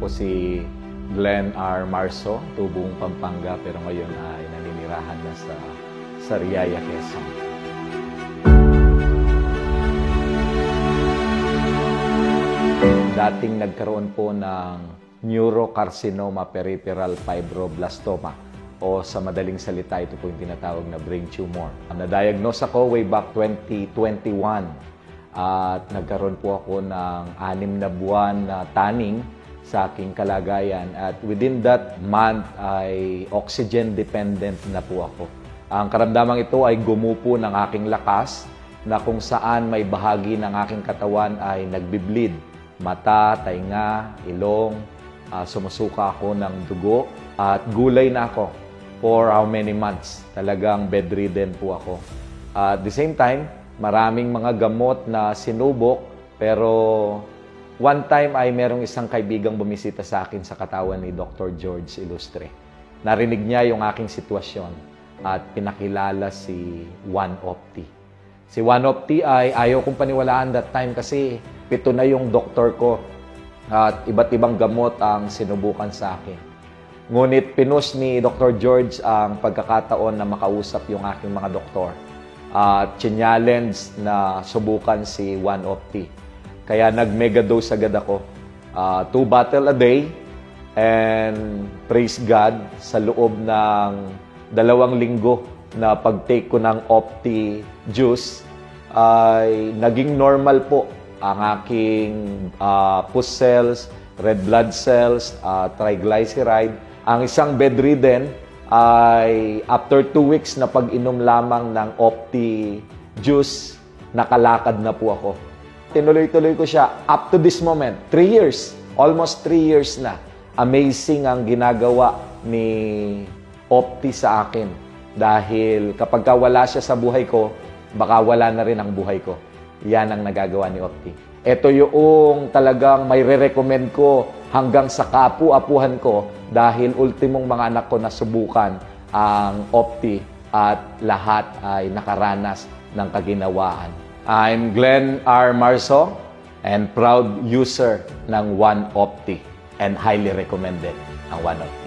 po si Glenn R. Marso, tubong Pampanga, pero ngayon ay naninirahan na sa Sariaya, Quezon. Dating nagkaroon po ng neurocarcinoma peripheral fibroblastoma o sa madaling salita, ito po yung tinatawag na brain tumor. Na-diagnose ako way back 2021 at nagkaroon po ako ng anim na buwan na tanning sa aking kalagayan at within that month ay oxygen dependent na po ako. Ang karamdamang ito ay gumupo ng aking lakas na kung saan may bahagi ng aking katawan ay nagbi-bleed. Mata, tainga, ilong, ah, sumusuka ako ng dugo at gulay na ako for how many months. Talagang bedridden po ako. at the same time, maraming mga gamot na sinubok pero one time ay merong isang kaibigang bumisita sa akin sa katawan ni Dr. George Ilustre. Narinig niya yung aking sitwasyon at pinakilala si Juan Opti. Si Juan Opti ay ayaw kong paniwalaan that time kasi pito na yung doktor ko at iba't ibang gamot ang sinubukan sa akin. Ngunit pinus ni Dr. George ang pagkakataon na makausap yung aking mga doktor at challenge na subukan si Juan Opti. Kaya nag-megadose agad ako. Ah, two bottle a day and praise God sa loob ng dalawang linggo na pag-take ko ng Opti juice ay naging normal po ang aking ah, pus cells, red blood cells, ah, triglyceride. Ang isang bedridden ay after two weeks na pag-inom lamang ng Opti juice, nakalakad na po ako. Tinuloy-tuloy ko siya up to this moment. Three years. Almost three years na. Amazing ang ginagawa ni Opti sa akin. Dahil kapag ka wala siya sa buhay ko, baka wala na rin ang buhay ko. Yan ang nagagawa ni Opti. Ito yung talagang may re-recommend ko hanggang sa kapu-apuhan ko dahil ultimong mga anak ko nasubukan ang Opti at lahat ay nakaranas ng kaginawaan. I'm Glenn R. Marso and proud user ng One Opti and highly recommended ang One Opti.